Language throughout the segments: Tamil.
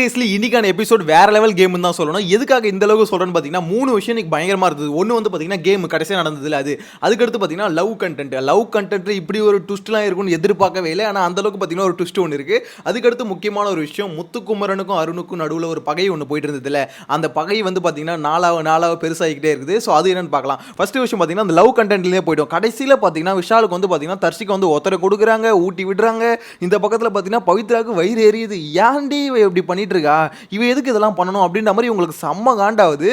சீரியஸ்லி இன்னைக்கான எபிசோட் வேற லெவல் கேம் தான் சொல்லணும். எதுக்காக இந்த அளவுக்கு சொல்றேன்னு பார்த்தீங்கன்னா மூணு விஷயம் எனக்கு பயங்கரமா இருந்தது. ஒன்று வந்து பார்த்தீங்கன்னா கேம் கடைசியாக நடந்ததுல அது. அதுக்கடுத்து பார்த்தீங்கன்னா லவ் கண்டென்ட் லவ் கண்டென்ட் இப்படி ஒரு ட்விஸ்ட்லாம் இருக்கும்னு எதிர்பார்க்கவே இல்லை. ஆனால் அந்த அளவுக்கு பார்த்தீங்கன்னா ஒரு ட்விஸ்ட் ஒன்று இருக்கு. அதுக்கடுத்து முக்கியமான ஒரு விஷயம் முத்துக்குமரனுக்கும் அருணுக்கும் நடுவில் ஒரு பகை ஒன்று போயிட்டு இருந்ததுல. அந்த பகை வந்து பார்த்தீங்கன்னா நாளாக நாளாக பெருசாகிக்கிட்டே இருக்குது. ஸோ அது என்னன்னு பார்க்கலாம். ஃபஸ்ட்டு விஷயம் பார்த்தீங்கன்னா அந்த லவ் கண்டென்ட்லேயே போயிட்டோம் கடைசியில் பார்த்தீங்கன்னா விஷாலுக்கு வந்து பார்த்தீங்கன்னா தர்ஷிக்கு வந்து ஒத்தரை கொடுக்குறாங்க ஊட்டி விடுறாங்க. இந்த பக்கத்தில் பார்த்தீங்கன்னா பவித்ராவுக்கு வயிறு எரியுது. ஏன்டி இவ இப்படி பண்ணிட்டு இருக்கா இவ எதுக்கு இதெல்லாம் பண்ணணும் அப்படின்ற மாதிரி உங்களுக்கு செம்ம காண்டாவது.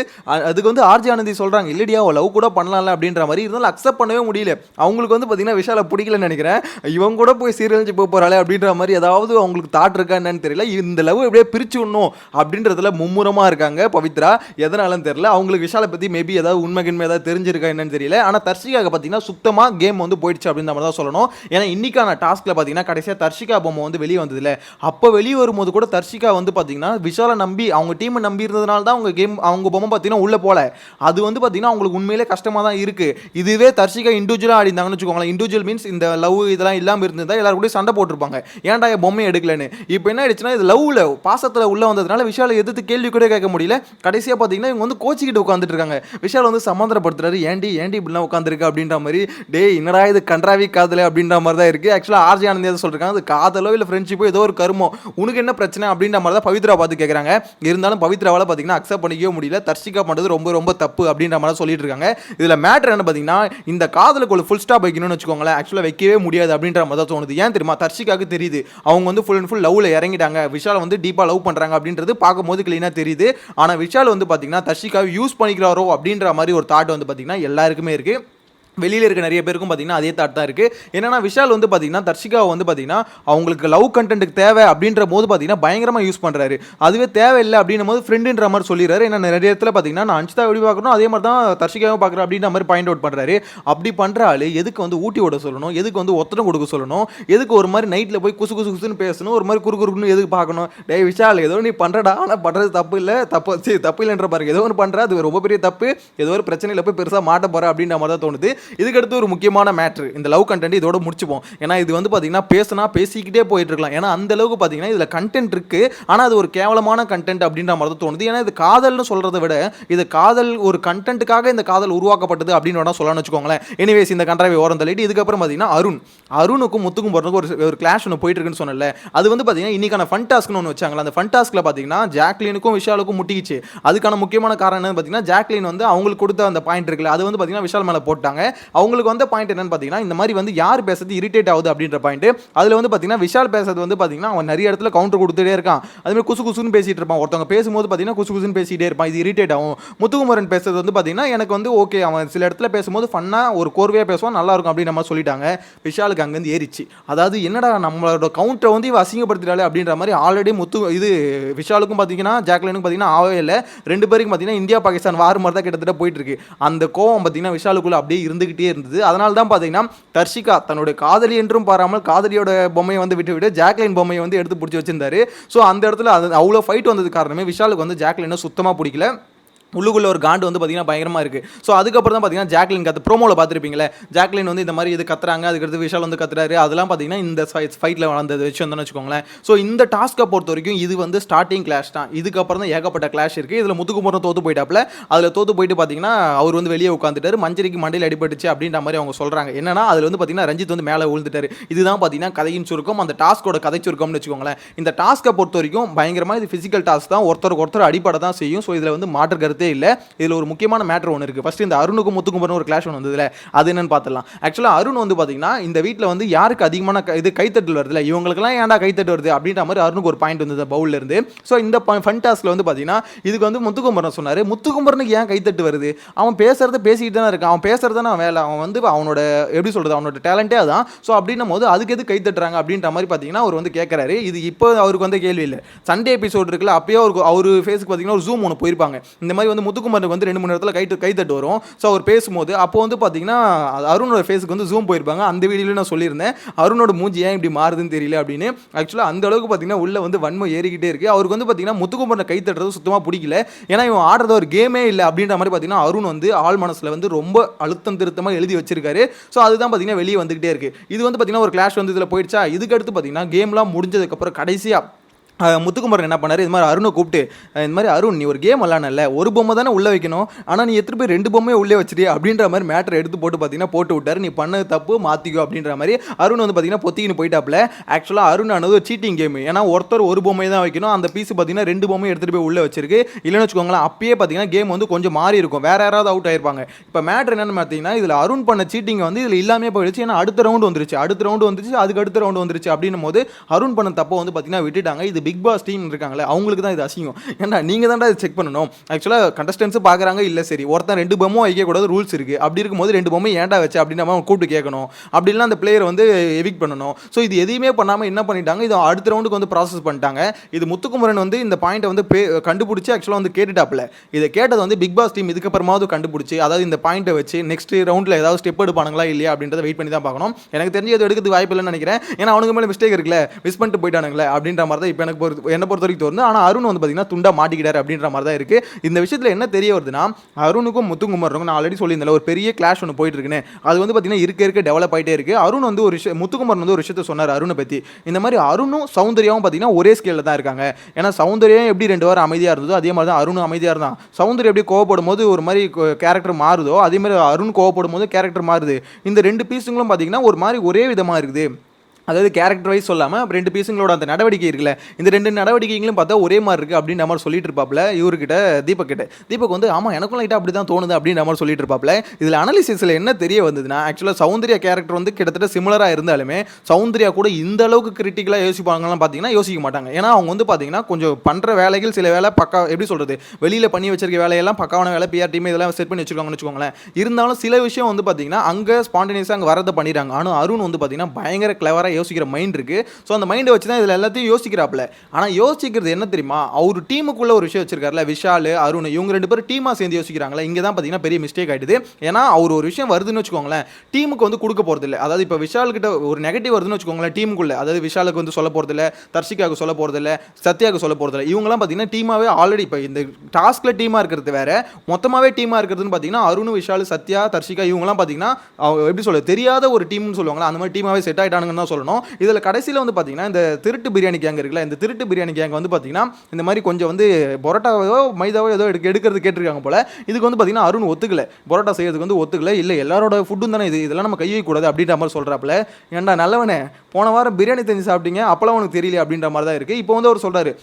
அதுக்கு வந்து ஆர்ஜி ஆனந்தி சொல்கிறாங்க இல்லடியா அவள் லவ் கூட பண்ணலாம்ல அப்படின்ற மாதிரி. இருந்தாலும் அக்செப்ட் பண்ணவே முடியல. அவங்களுக்கு வந்து பார்த்தீங்கன்னா விஷாலை பிடிக்கலன்னு நினைக்கிறேன். இவங்க கூட போய் சீரழிஞ்சு போக போகிறாளே அப்படின்ற மாதிரி ஏதாவது அவங்களுக்கு தாட் இருக்கா என்னன்னு தெரியல. இந்த லவ் எப்படியே பிரிச்சு விடணும் அப்படின்றதுல மும்முரமாக இருக்காங்க பவித்ரா. எதனாலன்னு தெரியல. அவங்களுக்கு விஷாலை பற்றி மேபி ஏதாவது உண்மைகின்மை ஏதாவது தெரிஞ்சிருக்கா என்னன்னு தெரியல. ஆனால் தர்ஷிகாவுக்கு பார்த்தீங்கன்னா சுத்தமாக கேம் வந்து போயிடுச்சு அப்படின்ற மாதிரி தான் சொல்லணும். ஏன்னா இன்னைக்கான டாஸ்க்கில் பார்த்தீங்கன்னா கடைசியாக தர்ஷிகா பொம்மை வந்து வெளியே வந்ததுல. அப்போ வெளியே வரும்போது கூட தர்ஷிகா வந்து பார்த்தீங்கன்னா பார்த்தீங்கன்னா விஷாலை நம்பி அவங்க டீமை நம்பி இருந்ததுனால தான் அவங்க கேம் அவங்க பொம்மை பார்த்தீங்கன்னா உள்ளே போகல. அது வந்து பார்த்தீங்கன்னா அவங்களுக்கு உண்மையிலே கஷ்டமாக தான் இருக்குது இதுவே தர்ஷிகா இண்டிவிஜுவலாக ஆடிந்தாங்கன்னு வச்சுக்கோங்களேன். இண்டிவிஜுவல் மீன்ஸ் இந்த லவ் இதெல்லாம் இல்லாமல் இருந்ததா எல்லாரும் கூட சண்டை போட்டிருப்பாங்க. ஏன்டா என் பொம்மையை எடுக்கலன்னு? இப்போ என்ன ஆயிடுச்சுன்னா இது லவ்வில் பாசத்தில் உள்ளே வந்ததுனால விஷாலை எதிர்த்து கேள்வி கூட கேட்க முடியல. கடைசியாக பார்த்தீங்கன்னா இவங்க வந்து கோச்சிக்கிட்டு உட்காந்துட்டு இருக்காங்க. விஷால் வந்து சமாதானப்படுத்துறாரு. ஏன்டி ஏன்டி இப்படிலாம் உட்காந்துருக்கு அப்படின்ற மாதிரி டேய் என்னடா இது கன்றாவி காதல அப்படின்ற மாதிரி தான் இருக்குது ஆக்சுவலாக ஆர்ஜி ஆனந்தி எதை சொல்லிருக்காங்க. அது காதலோ இல்லை ஃப்ரெண்ட்ஷிப்போ ஏதோ ஒரு கருமோ? உனக்கு என்ன பிரச்சனை அப்படின்ற மாதிரி தான் பவித்ரா பார்த்து கேட்குறாங்க இருந்தாலும் பவித்ராவால் பார்த்தீங்கன்னா அக்செப்ட் பண்ணிக்கவே முடியல. தர்ஷிகா பண்ணுறது ரொம்ப ரொம்ப தப்பு அப்படின்ற மாதிரி சொல்லிட்டு இருக்காங்க. இதில் மேட்ரு என்ன பார்த்தீங்கன்னா இந்த காதலுக்கு ஒரு ஃபுல் ஸ்டாப் வைக்கணும்னு வச்சுக்கோங்களேன். ஆக்சுவலாக வைக்கவே முடியாது அப்படின்ற மாதிரி தான் தோணுது. ஏன் தெரியுமா? தர்ஷிகாவுக்கு தெரியுது. அவங்க வந்து ஃபுல் அண்ட் ஃபுல் லவ்வில் இறங்கிட்டாங்க. விஷால் வந்து டீப்பாக லவ் பண்ணுறாங்க அப்படின்றது பார்க்கும்போது க்ளீனாக தெரியுது. ஆனால் விஷால் வந்து பார்த்தீங்கன்னா தர்ஷிகாவை யூஸ் பண்ணிக்கிறாரோ அப்படின்ற மாதிரி ஒரு தாட் வந்து பார்த்தீங்கன்னா எல்லாருக்குமே இருக்குது வெளியில் இருக்க நிறைய பேருக்கும் பார்த்தீங்கன்னா அதே தாட் தான் இருக்குது என்னென்னா விஷால் வந்து பார்த்தீங்கன்னா தர்ஷிகாவை வந்து பார்த்தீங்கன்னா அவங்களுக்கு லவ் கண்டென்ட்டுக்கு தேவை அப்படின்ற போது பார்த்தீங்கன்னா பயங்கரமாக யூஸ் பண்ணுறாரு அதுவே தேவையில்லை அப்படின்னும் போது ஃப்ரெண்டுன்ற மாதிரி சொல்லிடுறாரு. ஏன்னா நிறைய இடத்துல பார்த்தீங்கன்னா நான் அஞ்சிதா எப்படி பார்க்கணும் அதே மாதிரி தான் தர்ஷிகாவும் பார்க்குறேன் அப்படின்ற மாதிரி பாயிண்ட் அவுட் பண்ணுறாரு அப்படி பண்ணுற ஆள் எதுக்கு வந்து ஊட்டி விட சொல்லணும்? எதுக்கு வந்து ஒத்தடம் கொடுக்க சொல்லணும்? எதுக்கு ஒரு மாதிரி நைட்டில் போய் குசு குசு குசுன்னு பேசணும்? ஒரு மாதிரி குறு குறுக்குன்னு எதுக்கு பார்க்கணும்? டேய் விஷால் ஏதோ நீ பண்ணுறடா ஆனால் பண்ணுறது தப்பு இல்லை. தப்பு சரி தப்பு இல்லைன்ற பாருங்க. ஏதோ ஒன்று பண்ணுற அது ரொம்ப பெரிய தப்பு. ஏதோ ஒரு பிரச்சனையில் போய் பெருசாக மாட்ட போகிற அப்படின்ற மாதிரி தான் தோணுது. இதுக்கடுத்து ஒரு முக்கியமான மேட்ரு இந்த லவ் கண்டென்ட் இதோட முடிச்சுப்போம். ஏன்னா இது வந்து பார்த்தீங்கன்னா பேசினா பேசிக்கிட்டே போயிட்டு இருக்கலாம். ஏன்னா அந்த அளவுக்கு பார்த்தீங்கன்னா இதில் கண்டென்ட் இருக்கு. ஆனால் அது ஒரு கேவலமான கண்டென்ட் அப்படின்ற மாதிரி தான் தோணுது. ஏன்னா இது காதல்னு சொல்கிறத விட இது காதல் ஒரு கண்டென்ட்டுக்காக இந்த காதல் உருவாக்கப்பட்டது அப்படின்னு வேணா சொல்லணும்னு வச்சுக்கோங்களேன். எனிவேஸ் இந்த கண்டாவை ஓரம் தள்ளிட்டு இதுக்கப்புறம் பார்த்தீங்கன்னா அருண். அருணுக்கும் முத்துக்கும் போகிறதுக்கு ஒரு ஒரு கிளாஷ் ஒன்று போயிட்டு இருக்குன்னு சொன்னல அது வந்து பார்த்தீங்கன்னா இன்னைக்கான ஃபன் டாஸ்க்னு ஒன்று வச்சாங்களா அந்த ஃபன் டாஸ்க்கில் பார்த்தீங்கன்னா ஜாக்லினுக்கும் விஷாலுக்கும் முட்டிக்கிச்சு. அதுக்கான முக்கியமான காரணம் என்னன்னு பார்த்தீங்கன்னா ஜாக்லின் வந்து அவங்களுக்கு கொடுத்த அந்த பாயிண்ட் இருக்குல்ல. அது வந்து பார்த்தீங்கன்னா விஷால் மேலே போட்டாங்க. அவங்களுக்கு வந்த பாயிண்ட் என்னன்னு பார்த்தீங்கன்னா இந்த மாதிரி வந்து யார் பேசுறது இரிட்டேட் ஆகுது அப்படின்ற பாயிண்ட் அதில் வந்து பார்த்தீங்கன்னா விஷால் பேசுறது வந்து பார்த்தீங்கன்னா அவன் நிறைய இடத்துல கவுண்டர் கொடுத்துட்டே இருக்கான். அதுமாதிரி குசு குசுன்னு பேசிட்டு இருப்பான். ஒருத்தவங்க பேசும்போது பார்த்தீங்கன்னா குசு குசுன்னு பேசிட்டே இருப்பான். இது இரிட்டேட் ஆகும். முத்துக்குமரன் பேசுறது வந்து பார்த்தீங்கன்னா எனக்கு வந்து ஓகே அவன் சில இடத்துல பேசும்போது ஃபன்னாக ஒரு கோர்வையாக பேசுவான் நல்லா இருக்கும் அப்படின்னு நம்ம சொல்லிட்டாங்க. விஷாலுக்கு அங்கேருந்து ஏறிச்சு அதாவது என்னடா நம்மளோட கவுண்டரை வந்து இவ அசிங்கப்படுத்திட்டாலே அப்படின்ற மாதிரி ஆல்ரெடி முத்து இது விஷாலுக்கும் பார்த்தீங்கன்னா ஜாக்லினுக்கும் பார்த்தீங்கன்னா ஆகவே இல்லை. ரெண்டு பேருக்கும் பார்த்தீங்கன்னா இந்தியா பாகிஸ்தான் வார் மாதிரி தான் கிட்டத்தட்ட போயிட்டு இருக்கு. அந்த கோவம் பார்த்தீங்கன்னா விஷாலுக்குள்ள அப்படியே இருந்து இருந்துகிட்டே இருந்தது. அதனால தான் பார்த்தீங்கன்னா தர்ஷிகா தன்னுடைய காதலி என்றும் பாராமல் காதலியோட பொம்மையை வந்து விட்டு விட்டு ஜாக்லின் பொம்மையை வந்து எடுத்து பிடிச்சி வச்சிருந்தாரு. ஸோ அந்த இடத்துல அது அவ்வளோ ஃபைட் வந்தது காரணமே விஷாலுக்கு வந்து ஜாக்லினை சுத்தமாக பிடிக்கல. உள்ளுக்குள்ள ஒரு காண்டு வந்து பார்த்தீங்கன்னா பயங்கரமாக இருக்குது ஸோ அதுக்கப்புறம் தான் பார்த்தீங்கன்னா ஜாக்லின் கத்து ப்ரோமோவில் பார்த்துருப்பீங்களே ஜாக்லின் வந்து இந்த மாதிரி இது கத்துறாங்க அதுக்கடுத்து விஷால் வந்து கத்துறாரு. அதெல்லாம் பார்த்தீங்கன்னா இந்த ஃபைட்டில் வளர்ந்தது வச்சு வந்தோம்னு வச்சுக்கோங்களேன். ஸோ இந்த டாஸ்க்கை பொறுத்த வரைக்கும் இது வந்து ஸ்டார்டிங் கிளாஷ் தான். இதுக்கப்புறம் தான் ஏகப்பட்ட கிளாஷ் இருக்குது இதில் முத்துக்குமரம் தோத்து போயிட்டாப்புல. அதில் தோத்து போயிட்டு பார்த்தீங்கன்னா அவர் வந்து வெளியே உட்காந்துட்டாரு மஞ்சரிக்கு மண்டையில் அடிபட்டுச்சு அப்படின்ற மாதிரி அவங்க சொல்கிறாங்க என்னன்னா அதில் வந்து பார்த்தீங்கன்னா ரஞ்சித் வந்து மேலே விழுந்துட்டாரு. இதுதான் பார்த்தீங்கன்னா கதையின் சுருக்கம். அந்த டாஸ்க்கோட கதை சுருக்கம்னு வச்சுக்கோங்களேன். இந்த டாஸ்க்கை பொறுத்த வரைக்கும் பயங்கரமாக இது ஃபிசிக்கல் டாஸ்க் தான். ஒருத்தருக்கு ஒருத்தர் அடிப்படை தான் செய்யும். ஸோ இதில் வந்து மாற்று கருத்து இல்லை. இதில் ஒரு முக்கியமான மேட்ரு ஒன்று இருக்குது ஃபஸ்ட்டு இந்த அருணுக்கும் முத்துக்குமரனும் ஒரு கிளாஷ் ஒன்று வந்ததுல. அது என்னன்னு பார்த்துலாம் ஆக்சுவலாக அருண் வந்து பார்த்தீங்கன்னா இந்த வீட்டில் வந்து யாருக்கு அதிகமான க- இது கைத்தட்டல் வருதுல இவங்களுக்குலாம் ஏன்டா கைத்தட்டு வருது? அப்படின்ற மாதிரி அருணுக்கு ஒரு பாயிண்ட் வந்தது பவுலில் இருந்து. ஸோ இந்த ஃபன் டாஸ்கில் வந்து பார்த்தீங்கன்னா இதுக்கு வந்து முத்துக்குமரன் சொன்னார் முத்துக்குமரனுக்கு ஏன் கைத்தட்டு வருது? அவன் பேசுறத பேசிக்கிட்டு தானே இருக்கான். அவன் பேசுறது தானே வேலை. அவன் வந்து அவனோட எப்படி சொல்றது? அவனோட டேலண்டே அதான். ஸோ அப்படின்னும் போது அதுக்கு எது கைத்தட்டுறாங்க? அப்படின்ற மாதிரி பார்த்தீங்கன்னா அவர் வந்து கேட்குறாரு இது இப்போ அவருக்கு வந்து கேள்வி இல்லை. சண்டே எபிசோடு இருக்குல்ல அப்பயே அவருக்கு அவர் ஃபேஸுக்கு பார்த்தீங்கன்னா ஒரு ஜூம் ஒன்று போயிருப்பாங்க. இந்த மாதிரி வந்து முத்துக்குமரனுக்கு வந்து ரெண்டு மூணு இடத்துல கை கை தட்டு வரும். ஸோ அவர் பேசும்போது அப்போ வந்து பார்த்தீங்கன்னா அருணோட ஃபேஸுக்கு வந்து ஜூம் போயிருப்பாங்க. அந்த வீடியோவில் நான் சொல்லியிருந்தேன். அருணோட மூஞ்சி ஏன் இப்படி மாறுதுன்னு தெரியல அப்படின்னு. ஆக்சுவலாக அந்த அளவுக்கு பார்த்தீங்கன்னா உள்ள வந்து வன்மை ஏறிக்கிட்டே இருக்கு. அவருக்கு வந்து பார்த்தீங்கன்னா முத்துக்குமரனை கை தட்டுறது சுத்தமாக பிடிக்கல. ஏன்னா இவன் ஆடுறது ஒரு கேமே இல்லை அப்படின்ற மாதிரி பார்த்தீங்கன்னா அருண் வந்து ஆள் மனசில் வந்து ரொம்ப அழுத்தம் திருத்தமாக எழுதி வச்சிருக்காரு. ஸோ அதுதான் பார்த்தீங்கன்னா வெளியே வந்துகிட்டே இருக்கு. இது வந்து பார்த்தீங்கன்னா ஒரு கிளாஷ் வந்து இதில் போயிடுச்சா? இதுக்கு அடுத்து பார்த்தீங்கன்னா கேம்லாம் முடிஞ்சதுக்கப்புறம் கடைசியாக முத்துக்குமரன் என்ன பண்ணார்? இது மாதிரி அருணை கூப்பிட்டு இந்த மாதிரி அருண் நீ ஒரு கேம் விளாடல ஒரு பொம்மை தானே உள்ளே வைக்கணும். ஆனால் நீ எத்தனை போய் ரெண்டு பொம்மையை உள்ளே வச்சிருக்கிய அப்படின்ற மாதிரி மேட்டர் எடுத்து போட்டு பார்த்தீங்கன்னா போட்டு விட்டார். நீ பண்ணது தப்பு மாற்றிக்கோ அப்படின்ற மாதிரி அருண் வந்து பார்த்தீங்கன்னா பொத்திக்கின்னு போயிட்டாப்ல ஆக்சுவலாக அருண் ஆனது ஒரு சீட்டிங் கேம் ஏன்னா ஒருத்தர் ஒரு பொம்மையை தான் வைக்கணும். அந்த பீஸ் பார்த்தீங்கன்னா ரெண்டு பொம்மையை எடுத்துகிட்டு போய் உள்ளே வச்சிருக்கு. இல்லைன்னு வச்சுக்கோங்களேன் அப்பயே பார்த்தீங்கன்னா கேம் வந்து கொஞ்சம் மாறி இருக்கும். வேற யாராவது அவுட் ஆயிருப்பாங்க. இப்போ மேட்ரு என்னென்னு பார்த்தீங்கன்னா இதில் அருண் பண்ண சீட்டிங் வந்து இதில் இல்லாமே போயிடுச்சு. ஏன்னா அடுத்த ரவுண்டு வந்துருச்சு. அடுத்த ரவுண்டு வந்துருச்சு. அதுக்கு அடுத்த ரவுண்டு வந்துருச்சு. அப்படின்னும் போது அருண் பண்ண தப்பை வந்து பார்த்தீங்கன்னா விட்டுட்டாங்க. இது பிக் பாஸ் டீம் இருக்காங்களே அவங்களுக்கு தான் இது அசிங்கம். ஏன்னா நீங்கள் தான்டா இது செக் பண்ணணும். ஆக்சுவலாக கண்டஸ்டன்ஸும் பார்க்குறாங்க இல்லை சரி ஒருத்தன் ரெண்டு பொம்மும் வைக்கக்கூடாது ரூல்ஸ் இருக்குது அப்படி இருக்கும்போது ரெண்டு பொம்மை ஏன்டா வச்சு அப்படின்னு நம்ம கூப்பிட்டு கேட்கணும். அப்படிலாம் அந்த பிளேயர் வந்து எவிக் பண்ணணும். ஸோ இது எதையுமே பண்ணாமல் என்ன பண்ணிட்டாங்க இது அடுத்த ரவுண்டுக்கு வந்து ப்ராசஸ் பண்ணிட்டாங்க. இது முத்துக்குமரன் வந்து இந்த பாயிண்ட்டை வந்து பே கண்டுபிடிச்சி ஆக்சுவலாக வந்து கேட்டுட்டாப்ல இதை கேட்டது வந்து பிக் பாஸ் டீம் இதுக்கப்புறமாவது கண்டுபிடிச்சி அதாவது இந்த பாயிண்ட்டை வச்சு நெக்ஸ்ட் ரவுண்டில் ஏதாவது ஸ்டெப் எடுப்பானுங்களா இல்லையா அப்படின்றத வெயிட் பண்ணி தான் பார்க்கணும். எனக்கு தெரிஞ்சு இது எடுக்கிறதுக்கு வாய்ப்பு இல்லைன்னு நினைக்கிறேன். ஏன்னா அவனுக்கு மேலே மிஸ்டேக் இருக்குல்ல மிஸ் பண்ணிட்டு போயிட்டானுங்களே அப்படின்ற மாதிரி தான் இப்போ எனக்கு பொறுத்து என்னை பொறுத்த வரைக்கும் தோணுது. ஆனால் அருண் வந்து பார்த்தீங்கன்னா துண்டா மாட்டிக்கிட்டார் அப்படின்ற மாதிரி தான் இருக்குது இந்த விஷயத்தில் என்ன தெரிய வருதுன்னா அருணுக்கும் முத்துக்குமருக்கும் நான் ஆல்ரெடி சொல்லியிருந்தேன் ஒரு பெரிய கிளாஷ் ஒன்று போயிட்டு இருக்குன்னு. அது வந்து பார்த்தீங்கன்னா இருக்க இருக்க டெவலப் ஆகிட்டே இருக்கு. அருண் வந்து ஒரு விஷயம் முத்துக்குமரன் வந்து ஒரு விஷயத்த சொன்னார் அருணை பற்றி இந்த மாதிரி அருணும் சௌந்தர்யாவும் பார்த்தீங்கன்னா ஒரே ஸ்கேலில் தான் இருக்காங்க. ஏன்னா சௌந்தர்யம் எப்படி ரெண்டு வாரம் அமைதியாக இருந்ததோ அதே மாதிரி தான் அருணும் அமைதியாக இருந்தான். சௌந்தர்யம் எப்படி கோவப்படும் போது ஒரு மாதிரி கேரக்டர் மாறுதோ அதே மாதிரி அருண் கோவப்படும் போது கேரக்டர் மாறுது. இந்த ரெண்டு பீஸுங்களும் பார்த்தீங்கன்னா ஒரு மாதிரி ஒரே விதமாக இருக்குது. அதாவது கேரக்டர் வைஸ் சொல்லாமல் ரெண்டு பீஸுங்களோட அந்த நடவடிக்கை இருக்குல்ல இந்த ரெண்டு நடவடிக்கைகளும் பார்த்தா ஒரே மாதிரி இருக்குது அப்படின்ற மாதிரி சொல்லிட்டு இருப்பாப்ல இவர்கிட்ட தீபக் கிட்ட. தீபக் வந்து ஆமாம் எனக்கும் லைட்டாக அப்படி தான் தோணுது அப்படின்ற மாதிரி சொல்லிட்டு இருப்பாப்ல. இதில் அனாலிசிஸில் என்ன தெரிய வந்ததுன்னா ஆக்சுவலாக சௌந்தர்யா கேரக்டர் வந்து கிட்டத்தட்ட சிமிலராக இருந்தாலுமே சௌந்தர்யா கூட இந்த அளவுக்கு கிரிட்டிக்கலாக யோசிப்பாங்கலாம் பார்த்தீங்கன்னா யோசிக்க மாட்டாங்க. ஏன்னா அவங்க வந்து பார்த்தீங்கன்னா கொஞ்சம் பண்ணுற வேலைகள் சில வேலை பக்கா எப்படி சொல்கிறது வெளியில் பண்ணி வச்சிருக்க வேலையெல்லாம் பக்காவான வேலை பிஆர் டீம் இதெல்லாம் செட் பண்ணி வச்சுருக்காங்கன்னு வச்சுக்கோங்களேன். இருந்தாலும் சில விஷயம் வந்து பார்த்தீங்கன்னா அங்கே ஸ்பான்டேனியஸாக அங்கே வரதை பண்ணிடுறாங்க. ஆனால் அருண் வந்து பார்த்தீங்கன்னா பயங்கர கிளவராக யோசிக்கிற மைண்ட் இருக்கு. ஸோ அந்த மைண்டை வச்சு தான் இதில் எல்லாத்தையும் யோசிக்கிறாப்புல. ஆனால் யோசிக்கிறது என்ன தெரியுமா? அவர் டீமுக்குள்ள ஒரு விஷயம் வச்சிருக்காருல விஷால் அருண் இவங்க ரெண்டு பேரும் டீமாக சேர்ந்து யோசிக்கிறாங்களே இங்கே தான் பார்த்தீங்கன்னா பெரிய மிஸ்டேக் ஆயிடுது. ஏன்னா அவர் ஒரு விஷயம் வருதுன்னு வச்சுக்கோங்களேன் டீமுக்கு வந்து கொடுக்க போகிறது இல்லை அதாவது இப்போ விஷால் கிட்ட ஒரு நெகட்டிவ் வருதுன்னு வச்சுக்கோங்களேன் டீமுக்குள்ள அதாவது விஷாலுக்கு வந்து சொல்ல போகிறது இல்லை தர்ஷிகாவுக்கு சொல்ல போகிறது இல்லை சத்யாவுக்கு சொல்ல போகிறது இல்லை இவங்கலாம் பார்த்தீங்கன்னா டீமாகவே ஆல்ரெடி இப்போ இந்த டாஸ்க்கில் டீமாக இருக்கிறது வேற மொத்தமாகவே டீமாக இருக்கிறதுன்னு பார்த்தீங்கன்னா அருண் விஷால் சத்யா தர்ஷிகா இவங்கலாம் பார்த்தீங்கன்னா எப்படி சொல்ல தெரியாத ஒரு டீம்னு சொல்லுவாங்களா அந்த மாதிரி டீமாவே செட் ஆகிட்டானுங்கன்னு தான் சொல்லணும். இதில் கடைசியில் வந்து பார்த்தீங்கன்னா இந்த திருட்டு பிரியாணி கேங் இருக்குல்ல இந்த திருட்டு பிரியாணி கேங் வந்து பார்த்தீங்கன்னா இந்த மாதிரி கொஞ்சம் வந்து பரோட்டாவோ மைதாவோ ஏதோ எடுக்க எடுக்கிறது கேட்டிருக்காங்க போல. இதுக்கு வந்து பார்த்தீங்கன்னா அருண் ஒத்துக்கல. பரோட்டா செய்யறதுக்கு வந்து ஒத்துக்கல. இல்லை எல்லாரோட ஃபுட்டும் தானே இது. இதெல்லாம் நம்ம கையை கூடாது அப்படின்ற மாதிரி சொல்கிறாப்புல ஏன்டா நல்லவனே? போன வாரம் பிரியாணி செஞ்சு சாப்பிட்டீங்க அப்போலாம் உனக்கு தெரியல அப்படின்ற மாதிரி தான் இருக்குது இப்போ வந்து அவர் சொல்கிறாரு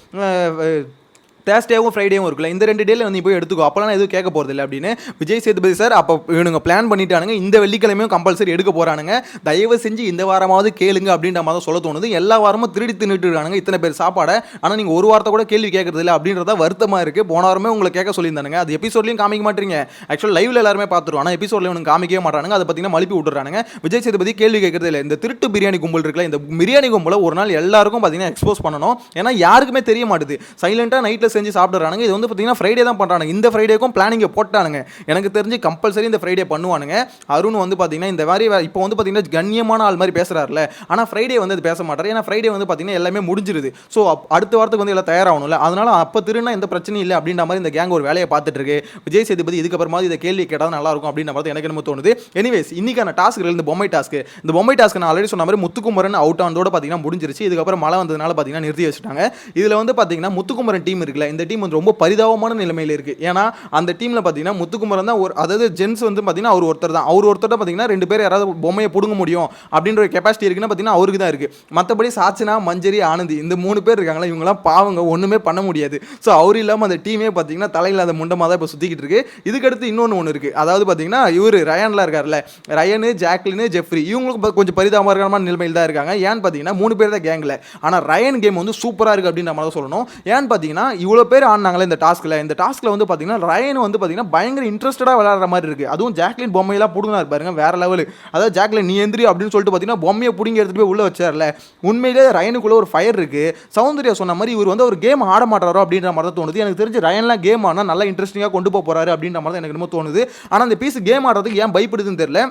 தேர்ஸ்டேவும் ஃப்ரைடேவும் இருக்குல்ல இந்த ரெண்டு டேல வந்து போய் எடுத்துக்கோ. அப்போலாம் எதுவும் கேட்க போகிறது இல்லை அப்படின்னு விஜய் சேதுபதி சார் அப்போ இவனுங்க பிளான் பண்ணிட்டானுங்க. இந்த வெள்ளிக்கிழமையும் கம்பல்சரி எடுக்க போகிறானுங்க தயவு செஞ்சு இந்த வாரமாவது கேளுங்க அப்படின்ற மாதிரி தான் சொல்ல தோணுது. எல்லா வாரமும் திருடி தின்னுட்டு இருக்கானுங்க இத்தனை பேர் சாப்பாடை. ஆனால் நீங்கள் ஒரு வாரத்தை கூட கேள்வி கேட்கறது இல்லை அப்படின்றத வருத்தமாக இருக்குது போன வாரமே உங்களை கேட்க சொல்லியிருந்தானுங்க. அது எபிசோட்லையும் காமிக்க மாட்டீங்க. ஆக்சுவல் லைவ்ல எல்லாருமே பார்த்துருவோம். ஆனால் எபிசோட்ல இவனுக்கு காமிக்கவே மாட்டானுங்க. அதை பார்த்தீங்கன்னா மழுப்பி விட்டுறானுங்க. விஜய் சேதுபதி கேள்வி கேட்கறது இல்லை இந்த திருட்டு பிரியாணி கும்பல் இருக்குல்ல இந்த பிரியாணி கும்பலை ஒரு நாள் எல்லாருக்கும் பார்த்தீங்கன்னா எக்ஸ்போஸ் பண்ணணும். ஏன்னா யாருக்குமே தெரிய மாட்டுது. சைலண்டாக நைட்டில் செஞ்சு சாப்பிட்றானுங்க. இது வந்து பார்த்தீங்கன்னா ஃப்ரைடே தான் பண்ணுறானுங்க இந்த ஃப்ரைடேக்கும் பிளானிங்கை போட்டானுங்க. எனக்கு தெரிஞ்சு கம்பல்சரி இந்த ஃப்ரைடே பண்ணுவானுங்க. அருண் வந்து பார்த்தீங்கன்னா இந்த மாதிரி இப்போ வந்து பார்த்தீங்கன்னா கண்ணியமான ஆள் மாதிரி பேசுகிறாருல ஆனால் ஃப்ரைடே வந்து அது பேச மாட்டார். ஏன்னா ஃப்ரைடே வந்து பார்த்தீங்கன்னா எல்லாமே முடிஞ்சிருது. ஸோ அடுத்த வாரத்துக்கு வந்து எல்லாம் தயாராகணும்ல. அதனால் அப்போ திருநா எந்த பிரச்சனையும் இல்லை அப்படின்ற மாதிரி இந்த கேங் ஒரு வேலையை பார்த்துட்டு இருக்கு விஜய் சேதுபதி இதுக்கப்புறமா இதை கேள்வி கேட்டால் நல்லா இருக்கும் அப்படின்ற மாதிரி எனக்கு என்ன தோணுது. எனிவேஸ் இன்னைக்கான டாஸ்க் இந்த பொம்மை டாஸ்க் இந்த பொம்மை டாஸ்க் நான் ஆல்ரெடி சொன்ன மாதிரி முத்துக்குமரன் அவுட் ஆனதோட பார்த்தீங்கன்னா முடிஞ்சிருச்சு. இதுக்கப்புறம் மழை வந்ததுனால பார்த்தீங்கன்னா நிறுத்தி வச்சுட்டாங்க. இதில் வந்து பார்த்தீங்கன்னா முத்துக்குமரன் டீம் இருக்குல்ல இந்த டீம் வந்து ரொம்ப பரிதாபமான நிலைமையில் இருக்குது ஏன்னா அந்த டீமில் பார்த்தீங்கன்னா முத்துக்குமரன் தான் ஒரு அதாவது ஜென்ஸ் வந்து பார்த்தீங்கன்னா அவர் ஒருத்தர் தான். அவர் ஒருத்தர் பார்த்தீங்கன்னா ரெண்டு பேர் யாராவது பொம்மையை பிடுங்க முடியும் அப்படின்ற ஒரு கெப்பாசிட்டி இருக்குன்னு பார்த்தீங்கன்னா அவருக்கு தான் இருக்குது மற்றபடி சாச்சினா மஞ்சரி ஆனந்தி இந்த மூணு பேர் இருக்காங்களா இவங்கலாம் பாவங்க ஒன்றுமே பண்ண முடியாது. ஸோ அவர் இல்லாமல் அந்த டீமே பார்த்தீங்கன்னா தலையில் அந்த முண்டமாக தான் இப்போ சுற்றிக்கிட்டு இருக்கு. இதுக்கடுத்து இன்னொன்று ஒன்று இருக்குது அதாவது பார்த்தீங்கன்னா இவர் ரயான்லாம் இருக்கார்ல ரயனு ஜாக்லினு ஜெஃப்ரி இவங்களுக்கு கொஞ்சம் பரிதாபகரமான நிலைமையில் தான் இருக்காங்க. ஏன்னு பார்த்தீங்கன்னா மூணு பேர் தான் கேங்கில் ஆனால் ரயன் கேம் வந்து சூப்பராக இருக்குது அப்படின்ற மாதிரி தான் சொல்லணும். ஏன்னு பார்த்தீங்கன்னா இவ்வளோ இவ்வளோ பேர் ஆடினாங்களே இந்த டாஸ்க்கில் இந்த டாஸ்க்கில் வந்து பார்த்தீங்கன்னா ரயன் வந்து பார்த்தீங்கன்னா பயங்கர இன்ட்ரெஸ்டடாக விளாட்ற மாதிரி இருக்குது அதுவும் ஜாக்லின் பொம்மையெல்லாம் பிடுங்கினார் பாருங்க வேறு லெவலு அதாவது ஜாக்லின் நீ எந்திரி அப்படின்னு சொல்லிட்டு பார்த்தீங்கன்னா பொம்மையை பிடிங்கி எடுத்துகிட்டு போய் உள்ளே வச்சார்ல. உண்மையிலே ரயனுக்குள்ள ஒரு ஃபயர் இருக்குது சௌந்தர்யா சொன்ன மாதிரி இவர் வந்து ஒரு கேம் ஆட மாட்டாரோ அப்படின்ற மாதிரி தான் தோணுது. எனக்கு தெரிஞ்சு ரயன்லாம் கேம் ஆனால் நல்லா இன்ட்ரெஸ்டிங்காக கொண்டு போக போகிறாரு அப்படின்ற மாதிரி தான் எனக்கு என்னமோ தோணுது. ஆனால் அந்த பீஸ் கேம் ஆடுறதுக்கு ஏன் பயப்படுதுன்னு தெரியல.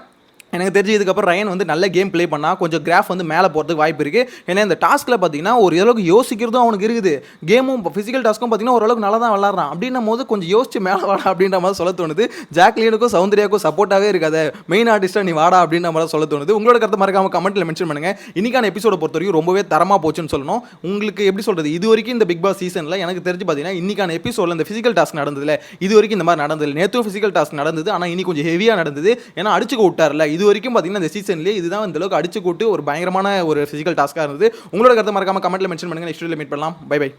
எனக்கு தெரிஞ்சு இதுக்கப்புறம் ரயன் வந்து நல்ல கேம் ப்ளே பண்ணால் கொஞ்சம் கிராஃப் வந்து மேலே போகிறதுக்கு வாய்ப்பு இருக்குது ஏன்னா இந்த டாஸ்க்கில் பார்த்தீங்கன்னா ஒரு அளவுக்கு யோசிக்கிறதும் அவனுக்கு இருக்குது. கேமும் இப்போ ஃபிசிக்கல் டாஸ்க்கும் பார்த்தீங்கன்னா ஓரளவுக்கு நல்லா தான் விளாட்றான். அப்படின்னும் போது கொஞ்சம் யோசிச்சு மேலே வாடா அப்படின்ற மாதிரி சொல்ல தோணுது. ஜாக்லினுக்கும் சௌந்தர்யாக்கும் சப்போர்ட்டாகவே இருக்காது. மெயின் ஆர்டிஸ்ட்டாக நீ வாடா அப்படின்ற மாதிரி சொல்ல தோணுது. உங்களோட கருத்து மறக்காமல் கமெண்ட்டில் மென்ஷன் பண்ணுங்க. இன்றைக்கான எபிசோட பொறுத்த வரைக்கும் ரொம்பவே தரமாக போச்சுன்னு சொல்லணும். உங்களுக்கு எப்படி சொல்கிறது இது வரைக்கும் இந்த பிக் பாஸ் சீசனில் எனக்கு தெரிஞ்சு பார்த்தீங்கன்னா இன்றைக்கான எபிசோடில் இந்த ஃபிசிக்கல் டாஸ்க் நடந்ததில்ல இது வரைக்கும் இந்த மாதிரி நடந்தது நேற்றும் ஃபிசிக்கல் டாஸ்க் நடந்தது. ஆனால் இன்னி கொஞ்சம் ஹெவியாக நடந்தது. ஏன்னா அடிச்சுக்க விட்டார்ல. இது இது வரைக்கும் பார்த்தீங்கன்னா இந்த சீசன்லேயே இதுதான் இந்த அளவுக்கு அடிச்சு கூட்டு ஒரு பயங்கரமான ஒரு ஃபிசிக்கல் டாஸ்க்காக இருந்தது. உங்களோட கருத்தை மறக்காம கமெண்ட்டில் மென்ஷன் பண்ணுங்க. நெக்ஸ்ட் மீட் பண்ணலாம். Bye bye